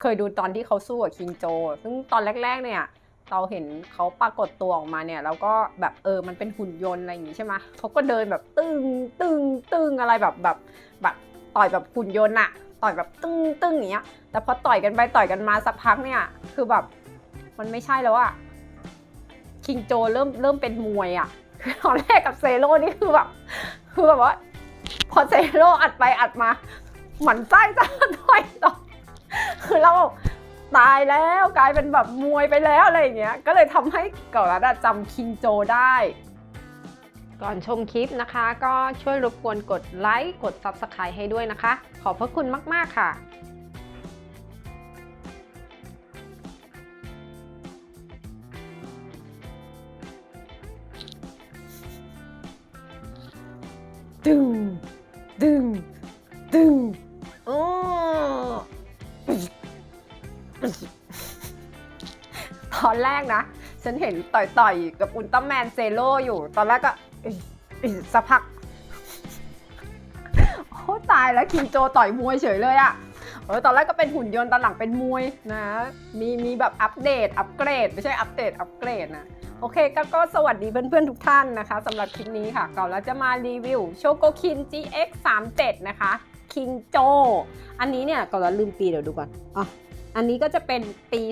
เคยดูตอนที่เขาสู้กับคิงโจ ซึ่งตอนแรก ๆ เนี่ยเราเห็นเขาปรากฏตัวออกมาเนี่ยแล้วก็แบบเออมันเป็นหุ่นยนต์อะไรอย่างงี้ใช่ไหมเขาก็เดินแบบตึงตึงตึงอะไรแบบแบบแบบต่อยแบบหุ่นยนต์อะต่อยแบบตึงตึงอย่างเงี้ย แต่พอต่อยกันไปต่อยกันมาสักพักเนี่ย คือแบบมันไม่ใช่แล้วอะคิงโจเริ่มเริ่มเป็นมวยอะคือตอนแรกกับเซโร่นี่คือแบบคือแบบว่า พอเซโร่อัดไปอัดมาหมันไส้จะต่อยต่อ คือเราตายแล้วกลายเป็นแบบมวยไปแล้วอะไรอย่างเงี้ย ก็เลยทำให้เก่ารัดจำคิงโจได้ ก่อนชมคลิปนะคะ ก็ช่วยรบกวนกดไลค์กด Subscribe ให้ด้วยนะคะ ขอบพระคุณมาก ๆ ค่ะ ดึง ดึง ดึง กนะ ฉันเห็นต่อยๆ กับอุลตร้าแมนเซโลอยู่ ตอนแรกก็สักพักโอ้ตายแล้วคิงโจต่อยมวยเฉยเลยอะเออตอนแรกก็เป็นหุ่นยนต์ตอนหลังเป็นมวยนะ มีมีแบบอัปเดต อัปเกรด ไม่ใช่อัปเดตอัปเกรดนะโอเคก็ก็สวัสดีเพื่อนๆทุกท่านนะคะสำหรับคลิปนี้ค่ะก่อนเราจะมารีวิวโชโกคิน GX 3 7นะคะคิงโจ อันนี้เนี่ยก่อนเราลืมปีเดี๋ยวดูก่อนอะ อันนี้ก็จะเป็นปี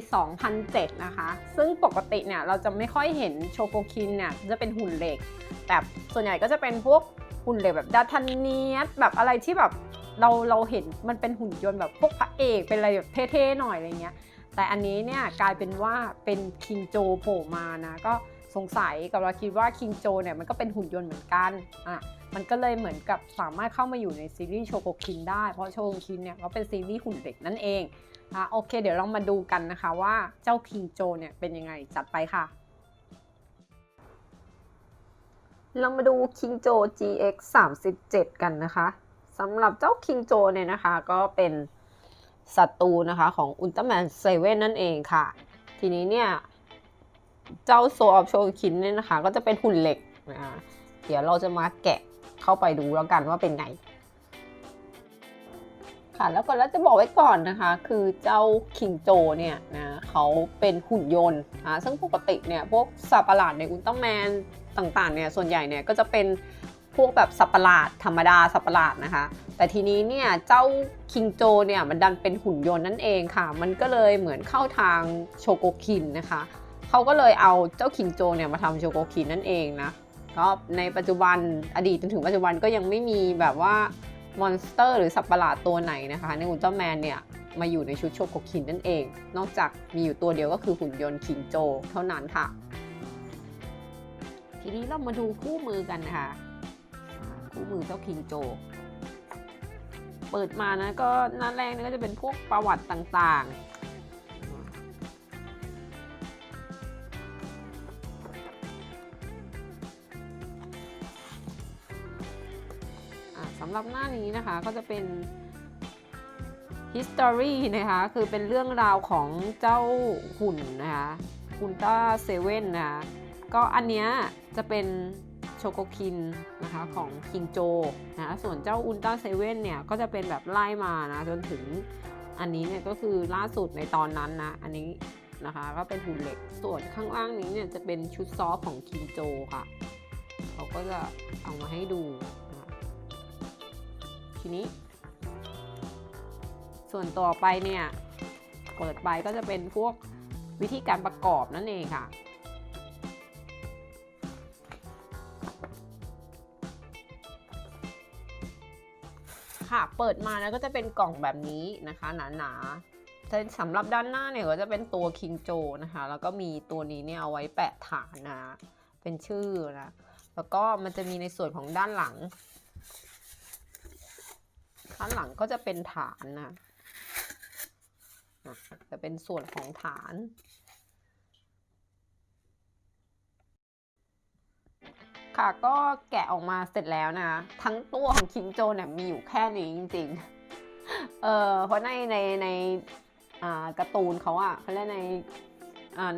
2007 นะคะ ซึ่งปกติเนี่ยเราจะไม่ค่อยเห็นโชโกคินเนี่ยจะเป็นหุ่นเหล็กแบบส่วนใหญ่ก็จะเป็นพวกหุ่นเหล็กแบบดาทันเนียสแบบอะไรที่แบบเราเราเห็นมันเป็นหุ่นยนต์แบบพวกพระเอกเป็นอะไรแบบเท่ๆหน่อยอะไรเงี้ย แต่อันนี้เนี่ยกลายเป็นว่าเป็นคิงโจโผล่มานะก็สงสัยกับเราคิดว่าคิงโจเนี่ยมันก็เป็นหุ่นยนต์เหมือนกันอะมันก็เลยเหมือนกับสามารถเข้ามาอยู่ในซีรีส์โชโกคินได้ เพราะโชโกคินเนี่ยก็เป็นซีรีส์หุ่นเด็กนั่นเองะโอเค เดี๋ยวเรามาดูกันนะคะว่าเจ้าคิงโจเนี่ยเป็นยังไงจัดไปค่ะ เรามาดู King Joe GX 37กันนะคะสำหรับเจ้า King Joe เนี่ยนะคะก็เป็นศัตรูนะคะของ Ultraman 7นั่นเองค่ะ ทีนี้เนี่ย เจ้า Soul of Shokin เนี่ยนะคะ ก็จะเป็นหุ่นเหล็กนะคะเดี๋ยวเราจะมาแกะเข้าไปดูแล้วกันว่าเป็นไง ค่ะแล้วก็แล้วจะบอกไว้ก่อนนะคะ คือเจ้าคิงโจเนี่ยนะเขาเป็นหุ่นยนต์นะซึ่งปกติเนี่ยพวกสัตว์ประหลาดในอุลตร้าแมนต่างๆเนี่ยส่วนใหญ่เนี่ยก็จะเป็นพวกแบบสัตว์ประหลาดธรรมดาสัตว์ประหลาดนะคะ แต่ทีนี้เนี่ยเจ้าคิงโจเนี่ยมันดันเป็นหุ่นยนต์นั่นเองค่ะ มันก็เลยเหมือนเข้าทางโชโกคินนะคะเขาก็เลยเอาเจ้าคิงโจเนี่ยมาทำโชโกคินนั่นเองนะก็ในปัจจุบันอดีตจนถึงปัจจุบันก็ยังไม่มีแบบว่า มอนสเตอร์หรือสัตว์ประหลาดตัวไหนนะคะในอุลตร้าแมนเนี่ยมาอยู่ในชุดโชโกคินนั่นเอง นอกจากมีอยู่ตัวเดียวก็คือหุ่นยนต์คิงโจ เท่านั้นค่ะ ทีนี้เรามาดูคู่มือกันนะคะอ่าคู่มือเจ้าคิงโจ เปิดมานะก็หน้าแรกนี่ก็จะเป็นพวกประวัติต่างๆำหรับหน้านี้นะคะก็จะเป็น history นะคะ คือเป็นเรื่องราวของเจ้าหุ่นนะคะอุลตร้าเซเว่นนะคะก็อันเนี้ยจะเป็นโชโกคินนะคะของคิงโจนะส่วนเจ้าอุลตร้าเซเว่นเนี่ยก็จะเป็นแบบไล่มานะจนถึงอันนี้เนี่ยก็คือล่าสุดในตอนนั้นนะอันนี้นะคะก็เป็นหุ่นเหล็กส่วนข้างล่างนี้เนี่ยจะเป็นชุดซอฟของคิงโจค่ะ เขาก็จะเอามาให้ดู ทีนี้ ส่วนต่อไปเนี่ย เปิดไปก็จะเป็นพวกวิธีการประกอบนั่นเองค่ะ ค่ะ เปิดมาแล้วก็จะเป็นกล่องแบบนี้นะคะหนาๆแต่สำหรับด้านหน้าเนี่ยก็จะเป็นตัวคิงโจนะคะ แล้วก็มีตัวนี้เนี่ยเอาไว้แปะฐานนะ เป็นชื่อนะ แล้วก็มันจะมีในส่วนของด้านหลัง ด้านหลังก็จะเป็นฐานนะจะเป็นส่วนของฐาน ค่ะก็แกะออกมาเสร็จแล้วนะ ทั้งตัวของคิงโจเนี่ยมีอยู่แค่นี้จริงๆ เออเพราะในในในอ่าการ์ตูนเขาอะเขาเรียกใน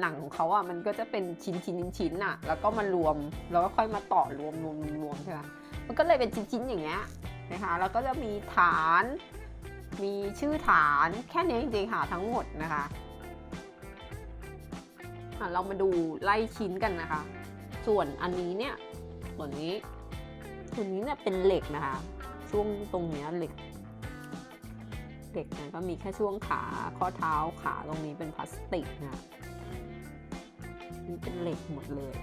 หนังของเขาอะมันก็จะเป็นชิ้นชิ้นชิ้นชิ้นอะแล้วก็มารวมแล้วก็ค่อยมาต่อรวมรวมรวมรวมใช่ไหมมันก็เลยเป็นชิ้นชิ้นๆอย่างเงี้ย นะคะแล้วก็จะมีฐาน มีชื่อฐานแค่นี้จริงๆค่ะทั้งหมดนะคะเรามาดูไล่ชิ้นกันนะคะ ส่วนอันนี้เนี่ยส่วนนี้ส่วนนี้เนี่ยเป็นเหล็กนะคะ ช่วงตรงเนี้ยเหล็กเหล็กนี่ยก็มีแค่ช่วงขาข้อเท้าขาตรงนี้เป็นพลาสติกนะนี่เป็นเหล็กหมดเลย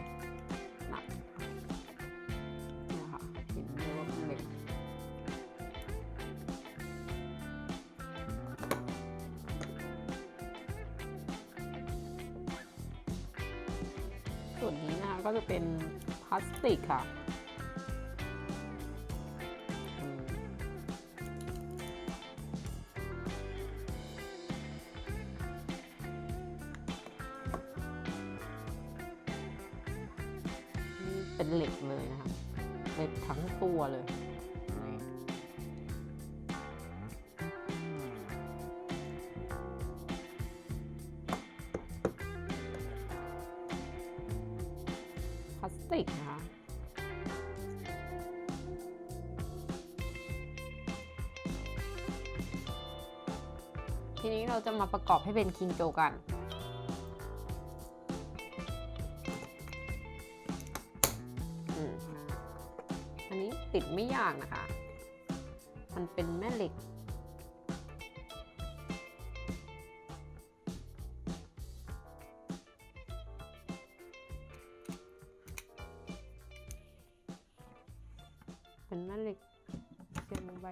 ส่วนนี้นะคะก็จะเป็นพลาสติกค่ะเป็นเหล็กเลยนะคะเหล็กทั้งตัวเลย ทีนี้เราจะมาประกอบให้เป็นคิงโจกัน อันนี้ติดไม่ยากนะคะ มันเป็นแม่เหล็ก เป็นแม่เหล็กเสียบลงไป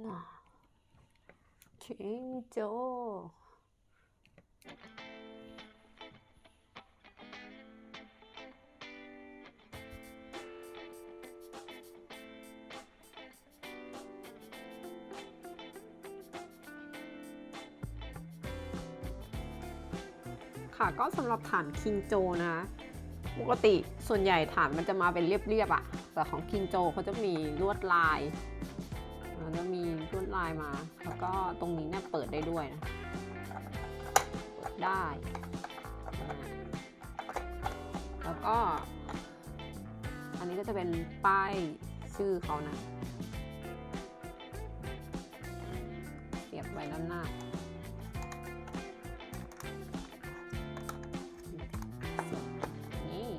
นะคิงโจค่ะก็สำหรับฐานคิงโจนะปกติส่วนใหญ่ฐานมันจะมาเป็นเรียบๆอะแต่ของคิงโจเขาจะมีลวดลาย แล้วจะมีลวดลายมา แล้วก็ตรงนี้เนี่ยเปิดได้ด้วยนะเปิดได้ แล้วก็ อันนี้ก็จะเป็นป้ายชื่อเขานะเสียบไว้ด้านหน้านี่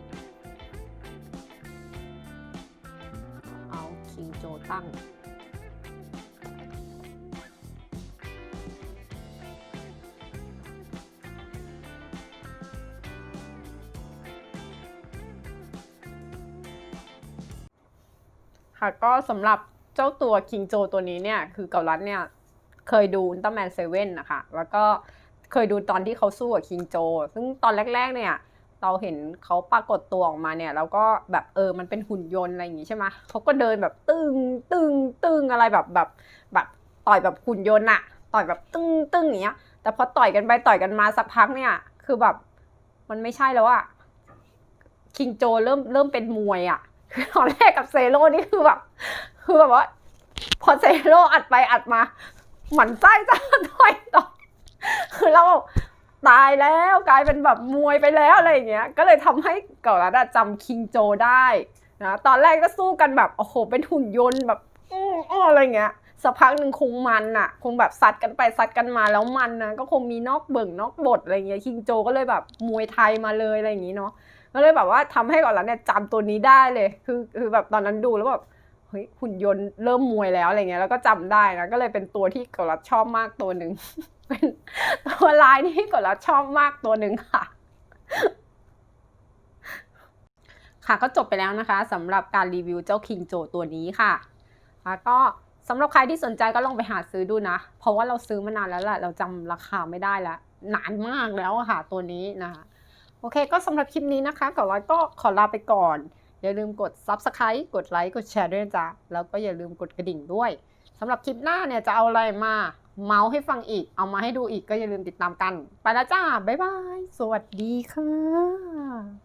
เอาคิงโจตั้ง ค่ะก็สำหรับเจ้าตัวคิงโจตัวนี้เนี่ย คือเกาลัดเนี่ย เคยดูอุลตร้าแมนเซเว่นนะคะ แล้วก็เคยดูตอนที่เขาสู้กับคิงโจ ซึ่งตอนแรก ๆ เนี่ย เราเห็นเขาปรากฏตัวออกมาเนี่ย แล้วก็แบบเออ มันเป็นหุ่นยนต์อะไรอย่างงี้ใช่ไหมเขาก็เดินแบบตึงตึงตึงอะไรแบบแบบแบบต่อยแบบหุ่นยนต์อะต่อยแบบตึงตึงอย่างเงี้ย แต่พอต่อยกันไปต่อยกันมาสักพักเนี่ย คือแบบมันไม่ใช่แล้วอะคิงโจเริ่มเริ่มเป็นมวยอะ ตอนแรกกับเซโร่นี่คือแบบคือแบบว่า พอเซโร่อัดไปอัดมา หมันไส้จะต่อยต่อคือเราตายแล้วกลายเป็นแบบมวยไปแล้วอะไรอย่างเงี้ย ก็เลยทำให้เก่าลัดอะจำคิงโจได้นะตอนแรกก็สู้กันแบบโอ้โหเป็นหุ่นยนต์แบบอื้ออ้ออะไรเงี้ยสักพักหนึ่งคงมันอะคงแบบซัดกันไปซัดกันมาแล้วมันนะก็คงมีนอกเบิ่งนอกบทอะไรเงี้ยคิงโจก็เลยแบบมวยไทยมาเลยอะไรอย่างงี้เนาะ ก็เลยแบบว่าทำให้ก่อนแล้วเนี่ยจำตัวนี้ได้เลย คือคือแบบตอนนั้นดูแล้วแบบเฮ้ยหุ่นยนต์เริ่มมวยแล้วอะไรเงี้ยแล้วก็จำได้นะก็เลยเป็นตัวที่กอลัดชอบมากตัวหนึ่งเป็นตัวลายที่กดแล้วชอบมากตัวหนึ่งค่ะค่ะก็จบไปแล้วนะคะสำหรับการรีวิวเจ้าคิงโจตัวนี้ค่ะแล้วก็สำหรับใครที่สนใจก็ลองไปหาซื้อดูนะ เพราะว่าเราซื้อมานานแล้วแหละเราจำราคาไม่ได้แล้วนานมากแล้วค่ะตัวนี้นะคะ โอเค ก็สำหรับคลิปนี้นะคะก่อนไว้ก็ขอลาไปก่อน อย่าลืมกด Subscribe กดไลค์กดแชร์ด้วยจ้ะแล้วก็อย่าลืมกดกระดิ่งด้วยสำหรับคลิปหน้าเนี่ยจะเอาอะไรมาเมาส์ให้ฟังอีก เอามาให้ดูอีกก็อย่าลืมติดตามกัน ไปแล้วจ้า บ๊ายบาย สวัสดีค่ะ